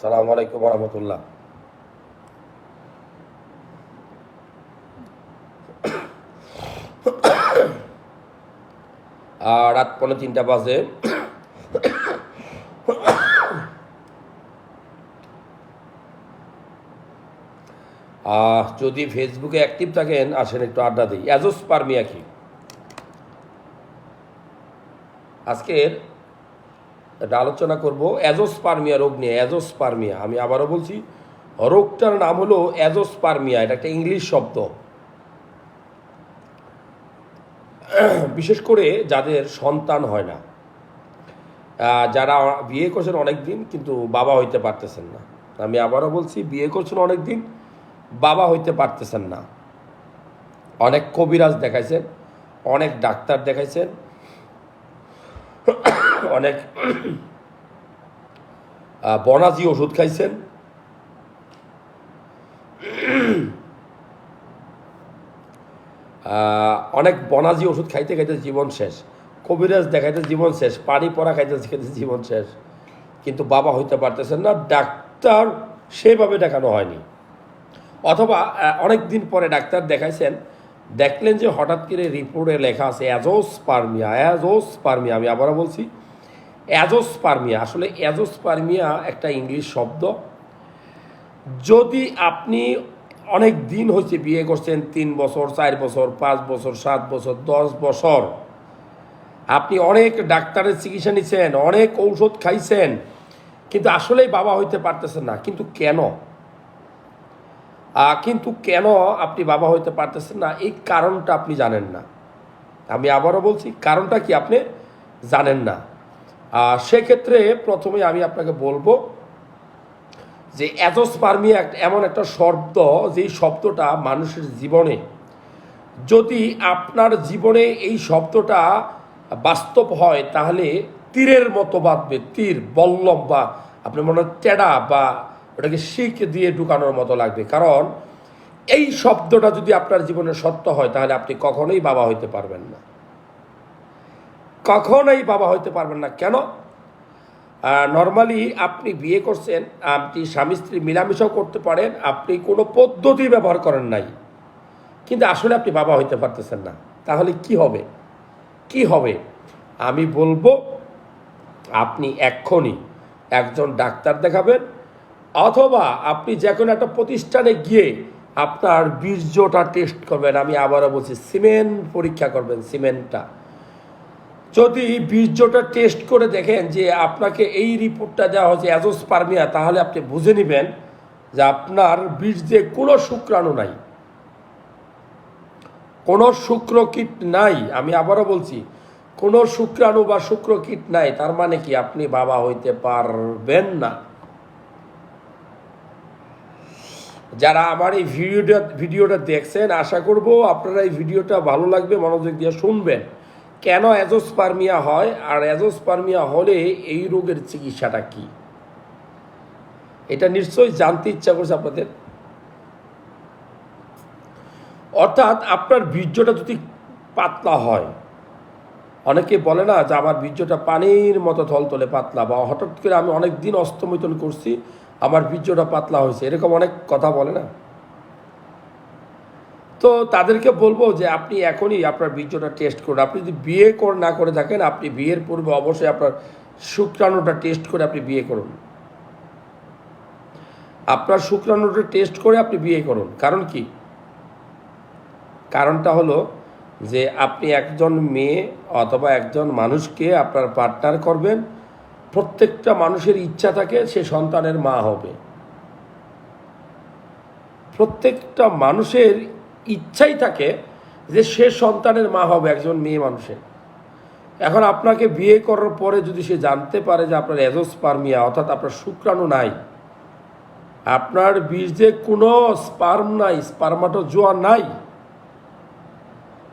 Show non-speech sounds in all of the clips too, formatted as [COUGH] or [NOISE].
সালাম আলাইকুম রহমতুল্লাহ। আর রাত পৌনে তিনটা বাজে। যদি ফেসবুকে অ্যাক্টিভ থাকেন, আসেন একটু আড্ডা দিই। অ্যাজোস্পার্মিয়া কি? আজকের একটা আলোচনা করব অ্যাজোস্পার্মিয়া রোগ নিয়ে, অ্যাজোস্পার্মিয়া। আমি আবারও বলছি, রোগটার নাম হলো অ্যাজোস্পার্মিয়া, এটা একটা ইংলিশ শব্দ। বিশেষ করে যাদের সন্তান হয় না যারা বিয়ে করছেন অনেক দিন কিন্তু বাবা হইতে পারতেছেন না। আমি আবারও বলছি, বিয়ে করছেন অনেক দিন বাবা হইতে পারতেছেন না। অনেক কবিরাজ দেখাইছেন, অনেক ডাক্তার দেখাইছেন। অনেক বনাজি ওষুধ খাইছেন। অনেক বনাজি ওষুধ খাইতে খাইতে জীবন শেষ। কবিরাজ দেখাইতে জীবন শেষ, পানি পড়া খাইতে খাইতে জীবন শেষ। কিন্তু বাবা হইতে পারতেছেন না, ডাক্তার সেভাবে দেখানো হয়নি। অথবা অনেক দিন পরে ডাক্তার দেখাইছেন, দেখলেন যে হঠাৎ করে রিপোর্টে লেখা আছে, অ্যাজোস্পার্মিয়া অ্যাজোস্পার্মিয়া আমি আবারও বলছি। অ্যাজোস্পার্মিয়া আসলে অ্যাজোস্পার্মিয়া একটা ইংলিশ শব্দ। যদি আপনি অনেক দিন হচ্ছে বিয়ে করছেন, তিন বছর, চার বছর, পাঁচ বছর, সাত বছর, দশ বছর, আপনি অনেক ডাক্তারের চিকিৎসা নিচ্ছেন, অনেক ঔষধ খাইছেন, কিন্তু আসলেই বাবা হইতে পারতেছেন না। কিন্তু কেন? কিন্তু কেন আপনি বাবা হইতে পারতেছেন না? এই কারণটা আপনি জানেন না। আমি আবারও বলছি, কারণটা কি আপনি জানেন না? সেক্ষেত্রে প্রথমে আমি আপনাকে বলব যে অ্যাজোস্পার্মিয়া এমন একটা শব্দ, যেই শব্দটা মানুষের জীবনে, যদি আপনার জীবনে এই শব্দটা বাস্তব হয়, তাহলে তীরের মতো বাঁধবে, তীর বল্লভ বা আপনি মনে হয় টেডা বা ওটাকে শিখ দিয়ে ঢুকানোর মতো লাগবে। কারণ এই শব্দটা যদি আপনার জীবনে সত্য হয়, তাহলে আপনি কখনোই বাবা হইতে পারবেন না। কখনোই বাবা হইতে পারবেন না। কেন? নর্মালি আপনি বিয়ে করছেন, আপনি স্বামী স্ত্রী মিলামিশাও করতে পারেন, আপনি কোনো পদ্ধতি ব্যবহার করেন নাই। কিন্তু আসলে আপনি বাবা হইতে পারতেছেন না। তাহলে কি হবে? কি হবে? আমি বলব, আপনি এক্ষুনি একজন ডাক্তার দেখাবেন, অথবা আপনি যে কোনো একটা প্রতিষ্ঠানে গিয়ে আপনার বীর্যটা টেস্ট করবেন। আমি আবারও বলছি, সিমেন্ট পরীক্ষা করবেন, সিমেন্টটা। যদি বীর্যটা টেস্ট করে দেখেন যে আপনাকে এই রিপোর্টটা দেওয়া হয়েছে অ্যাজোস্পার্মিয়া তাহলে আপনি বুঝে নেবেন যে আপনার বীর্যে কোনো শুক্রাণু নাই। কোনো শুক্রকীট নাই, আমি আবারও বলছি, কোনো শুক্রাণু বা শুক্রকীট নাই, তার মানে কি আপনি বাবা হইতে পারবেন না। যারা আমার এই ভিডিওটা ভিডিওটা দেখছেন, আশা করব আপনারা এই ভিডিওটা ভালো লাগবে, মনোযোগ দিয়ে শুনবেন। কেন অ্যাজোস্পার্মিয়া হয়? আর অ্যাজোস্পার্মিয়া হলে এই রোগের চিকিৎসাটা কি? এটা নিশ্চয়ই জানতে ইচ্ছা করছে আপনাদের। অর্থাৎ আপনার বীর্যটা যদি পাতলা হয়, অনেকে বলে না যে আমার বীর্যটা পানির মতো থলতলে পাতলা, বা হঠাৎ করে আমি অনেক দিন অস্তমিতন করছি, আমার বীর্যটা পাতলা হয়েছে, এরকম অনেক কথা বলে না? তো তাদেরকে বলব যে আপনি এখনই আপনার বীর্যটা টেস্ট করুন। আপনি যদি বিয়ে কর না করে থাকেন, আপনি বিয়ের পূর্বে অবশ্যই আপনার শুক্রাণুটা টেস্ট করে আপনি বিয়ে করুন। আপনার শুক্রাণুটা টেস্ট করে আপনি বিয়ে করুন। কারণ কি? কারণটা হলো যে আপনি একজন মেয়ে অথবা একজন মানুষকে আপনার পার্টনার করবেন, প্রত্যেকটা মানুষের ইচ্ছা থাকে সে সন্তানের মা হবে। প্রত্যেকটা মানুষের ইচ্ছাই থাকে যে সে সন্তানের মা হবে, একজন মেয়ে মানুষের এখন আপনাকে বিয়ে করার পরে যদি সে জানতে পারে যে আপনার অ্যাজোস্পার্মিয়া অর্থাৎ আপনার শুক্রাণু নাই, আপনার বীর্যে কোনো স্পার্ম নাই, স্পার্মাটোজোয়া নাই,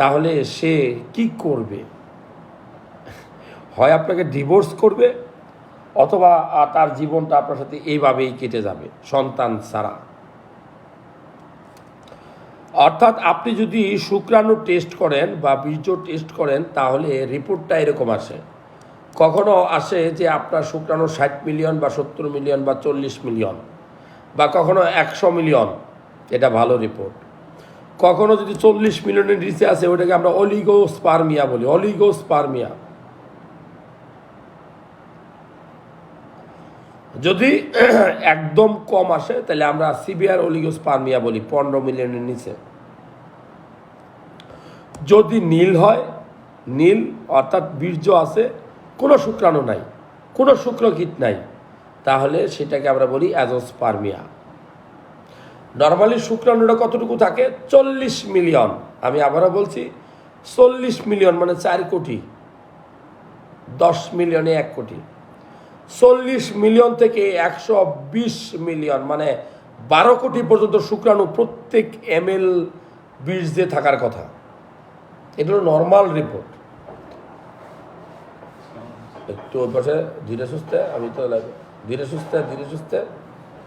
তাহলে সে কি করবে? হয় আপনাকে ডিভোর্স করবে, অথবা তার জীবনটা আপনার সাথে এইভাবেই কেটে যাবে, সন্তান ছাড়া। অর্থাৎ আপনি যদি শুক্রাণু টেস্ট করেন বা বীর্য টেস্ট করেন, তাহলে রিপোর্টটা এরকম আসে। কখনো আসে যে আপনার শুক্রাণু ষাট মিলিয়ন বা সত্তর মিলিয়ন বা চল্লিশ মিলিয়ন বা কখনো একশো মিলিয়ন এটা ভালো রিপোর্ট কখনো যদি চল্লিশ মিলিয়নের নিচে আসে, ওটাকে আমরা অলিগোস্পার্মিয়া বলি। অলিগো অলিগোস্পার্মিয়া যদি [CLEARS THROAT] একদম কম আসে, তাহলে আমরা সিভিয়ার অলিগোস্পার্মিয়া বলি, পনেরো মিলিয়নের নিচে। যদি নীল হয়, নীল, অর্থাৎ বীর্য আছে, কোনো শুক্রাণু নাই, কোনো শুক্রকীট নাই, তাহলে সেটাকে আমরা বলি অ্যাজোস্পার্মিয়া। নর্মালি শুক্রাণুটা কতটুকু থাকে? চল্লিশ মিলিয়ন। আমি আবারও বলছি, চল্লিশ মিলিয়ন মানে চার কোটি, দশ মিলিয়নে এক কোটি। চল্লিশ মিলিয়ন থেকে একশো বিশ মিলিয়ন মানে বারো কোটি পর্যন্ত শুক্রাণু প্রত্যেক এম এল বিষ দিয়ে থাকার কথা। এটা হলো নর্মাল রিপোর্ট একটু ওই পাশে ধীরে সুস্থে, আমি তো লাগে ধীরে সুস্থে ধীরে সুস্থে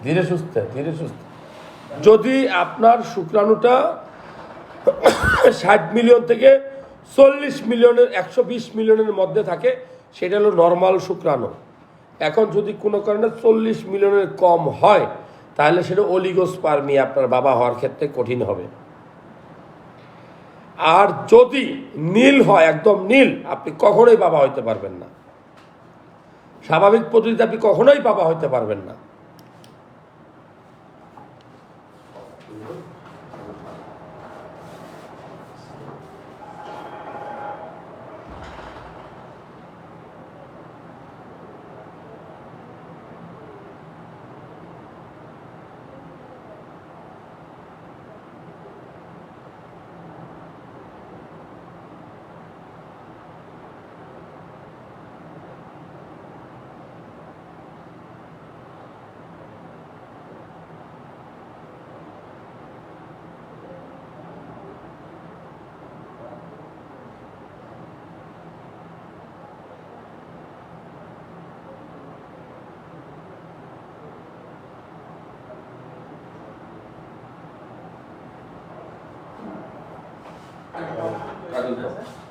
ধীরে সুস্থে ধীরে সুস্থে। যদি আপনার শুক্রাণুটা ষাট মিলিয়ন থেকে চল্লিশ মিলিয়নের, একশো বিশ মিলিয়নের মধ্যে থাকে, সেটা হলো নর্মাল শুক্রাণু। এখন যদি কোনো কারণে চল্লিশ মিলিয়নের কম হয়, তাহলে সেটা অলিগোস্পার্মি আপনার বাবা হওয়ার ক্ষেত্রে কঠিন হবে। আর যদি নীল হয়, একদম নীল, আপনি কখনোই বাবা হইতে পারবেন না। স্বাভাবিক পদ্ধতিতে আপনি কখনোই বাবা হইতে পারবেন না।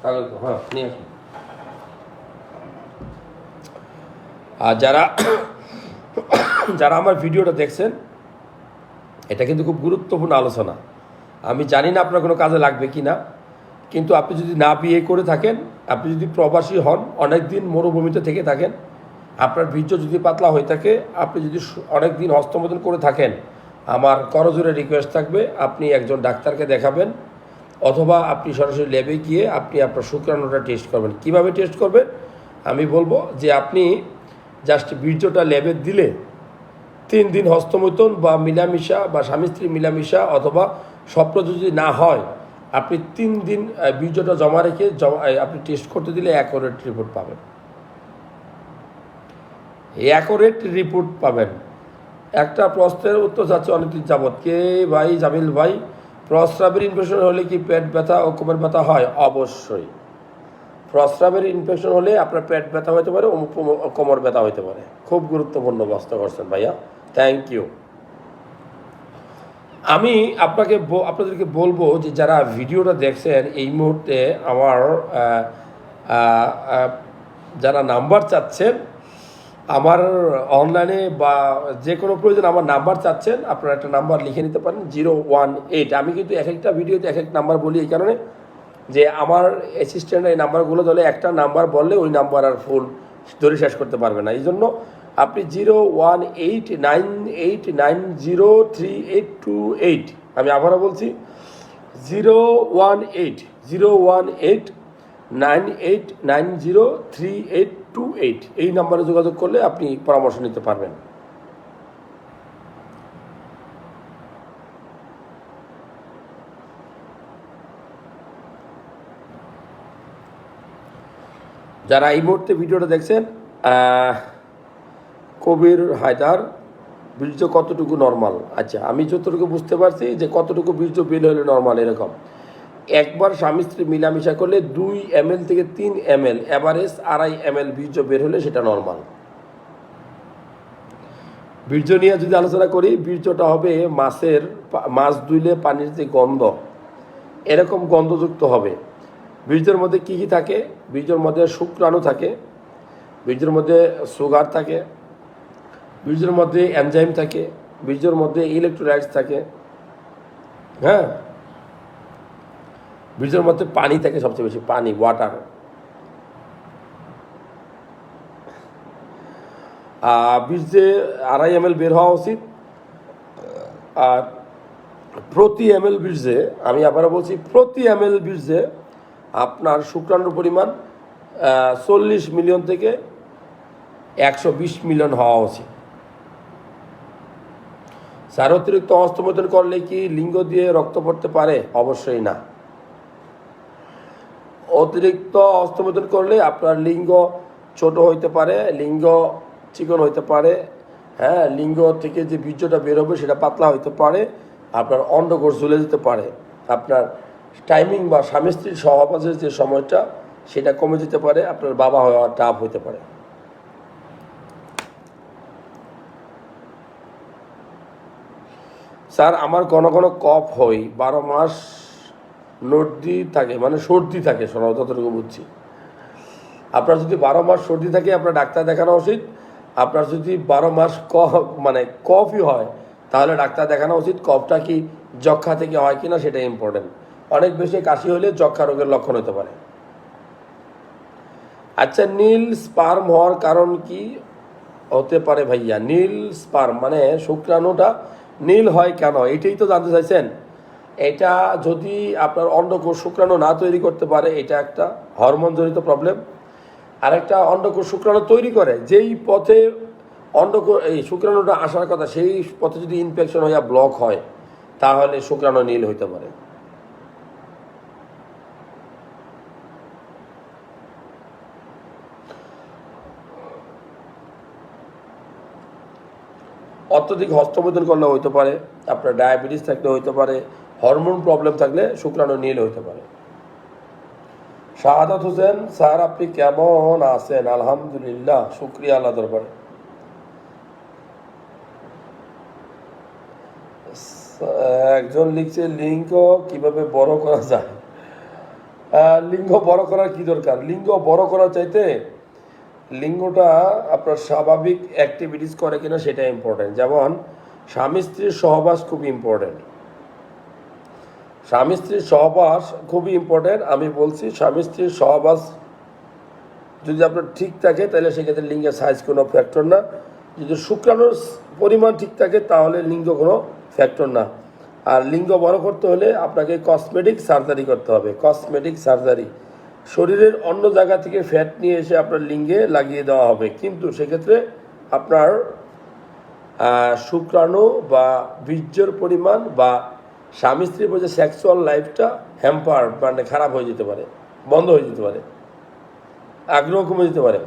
দাও, হ্যাঁ নিয়ে আর যারা যারা আমার ভিডিওটা দেখছেন এটা কিন্তু খুব গুরুত্বপূর্ণ আলোচনা। আমি জানি না আপনার কোনো কাজে লাগবে কি না কিন্তু আপনি যদি না বিয়ে করে থাকেন আপনি যদি প্রবাসী হন অনেক দিন মরুভূমিতে থেকে থাকেন আপনার বীর্য যদি পাতলা হয়ে থাকে আপনি যদি অনেক দিন হস্তমোদন করে থাকেন আমার করজোরে রিকোয়েস্ট থাকবে আপনি একজন ডাক্তারকে দেখাবেন অথবা আপনি সরাসরি ল্যাবে গিয়ে আপনি আপনার শুক্রাণুটা টেস্ট করবেন। কীভাবে টেস্ট করবেন? আমি বলব যে আপনি জাস্ট বীর্যটা ল্যাবে দিলে তিন দিন হস্তমৈথুন বা মিলামিশা বা স্বামী স্ত্রী মিলামিশা অথবা স্বপ্ন যদি না হয়, আপনি তিন দিন বীর্যটা জমা রেখে জমা আপনি টেস্ট করতে দিলে অ্যাকোরেট রিপোর্ট পাবেন। অ্যাকোরেট রিপোর্ট পাবেন। একটা প্রশ্নের উত্তর যাচ্ছে অনেকদিন যাবৎ। কে ভাই? জামিল ভাই? প্রস্রাবের ইনফেকশন হলে কি পেট ব্যথা ও কোমর ব্যথা হয়? অবশ্যই। প্রস্রাবের ইনফেকশন হলে আপনার পেট ব্যথা হতে পারে ও কোম- কোমর ব্যথা হতে পারে। খুব গুরুত্বপূর্ণ বস্তা করছেন ভাইয়া। থ্যাংক ইউ আমি আপনাকে আপনাদেরকে বলব যে যারা ভিডিওটা দেখছেন, এই মুহূর্তে আমার যারা নাম্বার চাচ্ছেন আমার অনলাইনে বা যে কোনো প্রয়োজন আমার নাম্বার চাচ্ছেন, আপনারা একটা নাম্বার লিখে নিতে পারেন জিরো ওয়ান এইট আমি কিন্তু এক একটা ভিডিওতে এক এক নাম্বার বলি এই কারণে যে আমার অ্যাসিস্ট্যান্ট এই নাম্বারগুলো ধরে একটা নাম্বার বললে ওই নাম্বার আর ফোন ধরে শেষ করতে পারবে না। এই জন্য আপনি zero one eight nine eight nine zero three eight two eight আমি আবারও বলছি zero one eight zero one eight nine eight nine zero three eight two eight এই নাম্বারে যোগাযোগ করলে আপনি পরামর্শ নিতে পারবেন। যারা এই মুহূর্তে ভিডিওটা দেখছেন কবির হায়দার, বীর্য কতটুকু নর্মাল আচ্ছা আমি যতটুকু বুঝতে পারছি যে কতটুকু বীর্য বের হলে নর্মাল এরকম। একবার স্বামী স্ত্রী মিলামিশা করলে দুই এম থেকে তিন এম এল অ্যাভারেজ আড়াই এম এল বীর্য বের হলে সেটা নর্মাল বীর্য নিয়ে যদি আলোচনা করি, বীর্যটা হবে মাছের মাছ ধুইলে পানির যে গন্ধ, এরকম গন্ধযুক্ত হবে। বীর্যের মধ্যে কী কী থাকে? বীর্যের মধ্যে শুক্রাণু থাকে, বীর্যের মধ্যে সুগার থাকে, বীর্যের মধ্যে এনজাইম থাকে, বীর্যের মধ্যে ইলেকট্রোলাইটস থাকে হ্যাঁ? বীর্যের মধ্যে পানি থাকে সবচেয়ে বেশি, পানি ওয়াটার বীর্যে আড়াই এম বের হওয়া উচিত। আর প্রতি এম এল আমি আবারও বলছি, প্রতি এম এল আপনার শুক্রাণুর পরিমাণ চল্লিশ মিলিয়ন থেকে একশো বিশ মিলিয়ন হওয়া উচিত। স্যার অতিরিক্ত হস্তমোদন করলে কি লিঙ্গ দিয়ে রক্ত পড়তে পারে? অবশ্যই না। অতিরিক্ত হস্তমোদন করলে আপনার লিঙ্গ ছোট হইতে পারে, লিঙ্গ চিকন হইতে পারে হ্যাঁ লিঙ্গ থেকে যে বীর্যটা বেরোবে সেটা পাতলা হইতে পারে, আপনার অন্ডকোষ ঝুলে যেতে পারে, আপনার টাইমিং বা স্বামী স্ত্রীর সহবাসের যে সময়টা, সেটা কমে যেতে পারে, আপনার বাবা হওয়া টাফ হইতে পারে। স্যার, আমার ঘন ঘন কফ হই বারো মাস নর্দি থাকে মানে সর্দি থাকে শোনা যতটুকু বুঝছি। আপনার যদি বারো মাস সর্দি থাকে, আপনার ডাক্তার দেখানো উচিত। আপনার যদি বারো মাস কফ মানে কফই হয়, তাহলে ডাক্তার দেখানো উচিত কফটা কি যক্ষা থেকে হয় কিনা সেটা ইম্পর্টেন্ট অনেক বেশি কাশি হলে যক্ষা রোগের লক্ষণ হতে পারে। আচ্ছা নীল স্পার্ম হওয়ার কারণ কি হতে পারে ভাইয়া? নীল স্পার্ম মানে শুক্রাণুটা নীল হয় কেন? এটাই তো জানতে চাইছেন। এটা যদি আপনার অন্ডকোষ শুক্রাণু না তৈরি করতে পারে, এটা একটা হরমোনজনিত প্রবলেম আরেকটা অন্ডকোষ শুক্রাণু তৈরি করে, যেই পথে অন্ডকোষ এই শুক্রাণুটা আসার কথা, সেই পথে যদি ইনফেকশন হইয়া ব্লক হয়, তাহলে শুক্রাণু নীল হইতে পারে। অত্যধিক হস্তমোদন করলে হইতে পারে, আপনার ডায়াবেটিস থাকলে হইতে পারে হরমোন প্রবলেম থাকলে শুক্রাণু নীল হইতে পারে। শাহাদাত হোসেন, স্যার আপনি কেমন আছেন? আলহামদুলিল্লাহ, শুক্রিয়া আল্লাহ দরবারে। একজন লিখছে, লিঙ্গ কীভাবে বড় করা যায়? লিঙ্গ বড় করার কি দরকার? লিঙ্গ বড় করার চাইতে লিঙ্গটা আপনার স্বাভাবিক অ্যাক্টিভিটিস করে কিনা সেটা ইম্পর্টেন্ট যেমন, স্বামী স্ত্রীর সহবাস খুব ইম্পর্টেন্ট স্বামী স্ত্রীর সহবাস খুবই ইম্পর্টেন্ট আমি বলছি, স্বামী স্ত্রীর সহবাস যদি আপনার ঠিক থাকে, তাহলে সেক্ষেত্রে লিঙ্গের সাইজ কোনো ফ্যাক্টর না। যদি শুক্রাণুর পরিমাণ ঠিক থাকে, তাহলে লিঙ্গ কোনো ফ্যাক্টর না। আর লিঙ্গ বড় করতে হলে আপনাকে কসমেটিক সার্জারি করতে হবে কসমেটিক সার্জারি শরীরের অন্য জায়গা থেকে ফ্যাট নিয়ে এসে আপনার লিঙ্গে লাগিয়ে দেওয়া হবে। কিন্তু সেক্ষেত্রে আপনার শুক্রাণু বা বীর্যের পরিমাণ বা স্বামী স্ত্রীর মধ্যে সেক্সুয়াল লাইফটা হ্যাম্পার মানে খারাপ হয়ে যেতে পারে, বন্ধ হয়ে যেতে পারে, আগ্রহ কমে যেতে পারে।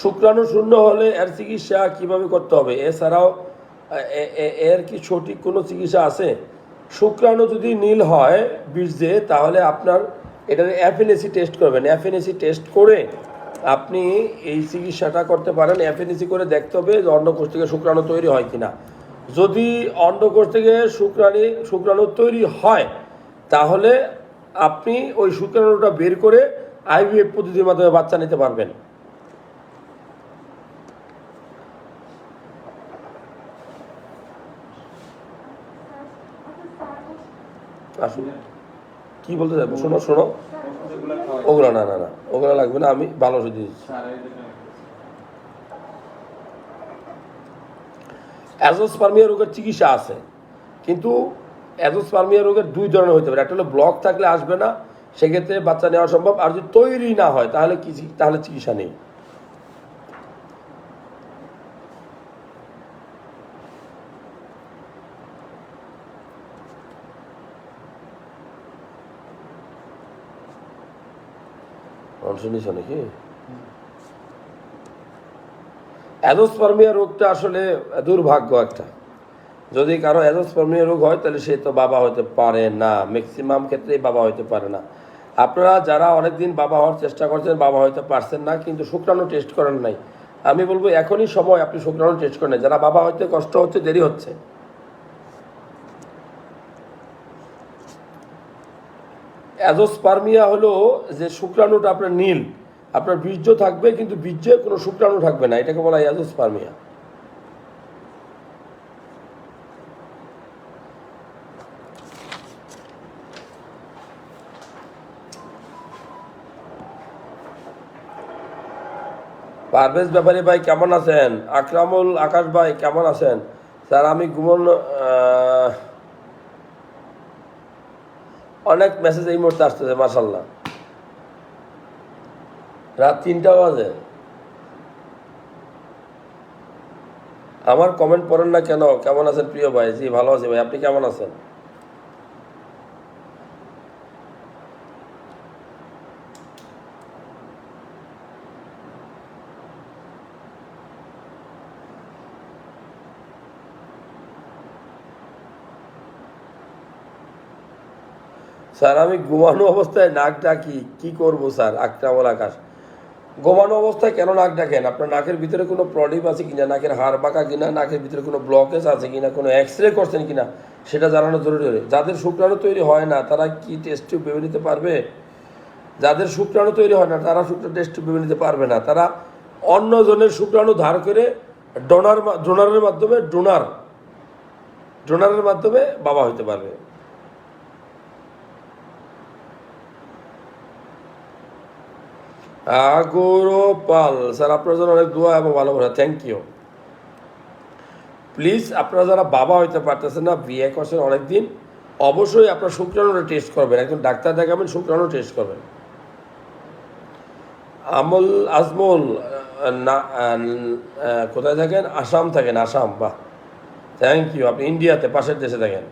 শুক্রাণু শূন্য হলে এর চিকিৎসা কীভাবে করতে হবে? এছাড়াও এর কি সঠিক কোনো চিকিৎসা আছে? শুক্রাণু যদি নীল হয় বীর্যে, তাহলে আপনার এটার অ্যাফিনেসি টেস্ট করবেন। অ্যাফিনেসি টেস্ট করে আপনি এই চিকিৎসাটা করতে পারেন। অ্যাফিনেসি করে দেখতে হবে যে অন্ডকোষ থেকে শুক্রাণু তৈরি হয় কিনা। যদি অন্ডকোষ থেকে শুক্রাণু শুক্রাণু তৈরি হয়, তাহলে আপনি ওই শুক্রাণুটা বের করে আইভিএফ পদ্ধতির মাধ্যমে বাচ্চা নিতে পারবেন। আসুন। কি বলতে চাইব? শোনো শোনো। ওগুলো না না না। ওগুলো লাগবে না, আমি ভালো ওষুধ দিয়েছি। অ্যাজোস্পার্মিয়া রোগের চিকিৎসা আছে, কিন্তু অ্যাজোস্পার্মিয়া রোগের দুই ধরনের হতে পারে। একটা হলো ব্লক থাকলে আসবে না, সেক্ষেত্রে বাচ্চা নেওয়া সম্ভব। আর যদি তৈরি না হয়, তাহলে কি তাহলে চিকিৎসা নেই। অংশ নিছ নাকি? অ্যাজোস্পার্মিয়া রোগটা আসলে দুর্ভাগ্য একটা। যদি কারও অ্যাজোস্পার্মিয়া রোগ হয়, তাহলে সে তো বাবা হতে পারে না। ম্যাক্সিমাম ক্ষেত্রেই বাবা হতে পারে না। আপনারা যারা অনেকদিন বাবা হওয়ার চেষ্টা করছেন, বাবা হতে পারছেন না, কিন্তু শুক্রাণু টেস্ট করেন নাই। আমি বলব, এখনই সময় আপনি শুক্রাণু টেস্ট করেন যারা বাবা হয়তো কষ্ট হচ্ছে, দেরি হচ্ছে। অ্যাজোস্পার্মিয়া হলো যে শুক্রাণুটা আপনার নীল, আপনার বীর্য থাকবে, কিন্তু বীর্যে কোনো শুক্রাণু থাকবে না, এটাকে বলা হয় অ্যাজোস্পার্মিয়া। পারভেজ ব্যাপারী ভাই, কেমন আছেন? আকরামুল আকাশ ভাই, কেমন আছেন? স্যার, আমি ঘুমন অনেক মেসেজ এই মুহূর্তে আসতেছে মাসাল্লাহ রাত তিনটা বাজে। আমার কমেন্ট পড়েন না কেন? কেমন আছেন প্রিয় ভাই? জি, ভালো আছি ভাই। আপনি কেমন আছেন? স্যার, আমি ঘুমানো অবস্থায় নাক ডাকি, কি করব স্যার? আকরামুল আকাশ। ঘুমানো অবস্থায় কেন নাক ডাকেন? আপনার নাকের ভিতরে কোনো প্রডিপ আছে কিনা? নাকের হাড় বাঁকা কিনা? নাকের ভিতরে কোনো ব্লকেজ আছে কিনা? কোনো এক্স রে করছেন কিনা? সেটা জানানো জরুরি যাদের শুক্রাণু তৈরি হয় না, তারা কি টেস্ট ভেবে নিতে পারবে? যাদের শুক্রাণু তৈরি হয় না, তারা শুক্রাণু টেস্ট ভেবে নিতে পারবে না। তারা অন্য জনের শুক্রাণু ধার করে ডোনার ডোনারের মাধ্যমে ডোনার ডোনারের মাধ্যমে বাবা হইতে পারবে। আগরো পাল স্যার আপনার জন্য অনেক দোয়া এবং ভালোবাসা। থ্যাংক ইউ প্লিজ আপনারা যারা বাবা হইতে পারতেছেন না, বিয়ে করছেন অনেকদিন, অবশ্যই আপনার শুক্রাণুটা টেস্ট করবেন। একজন ডাক্তার দেখাবেন, শুক্রাণু টেস্ট করবেন। আমল আজমল, না কোথায় থাকেন? আসাম থাকেন, আসাম, বাহ। থ্যাংক ইউ আপনি ইন্ডিয়াতে পাশের দেশে থাকেন।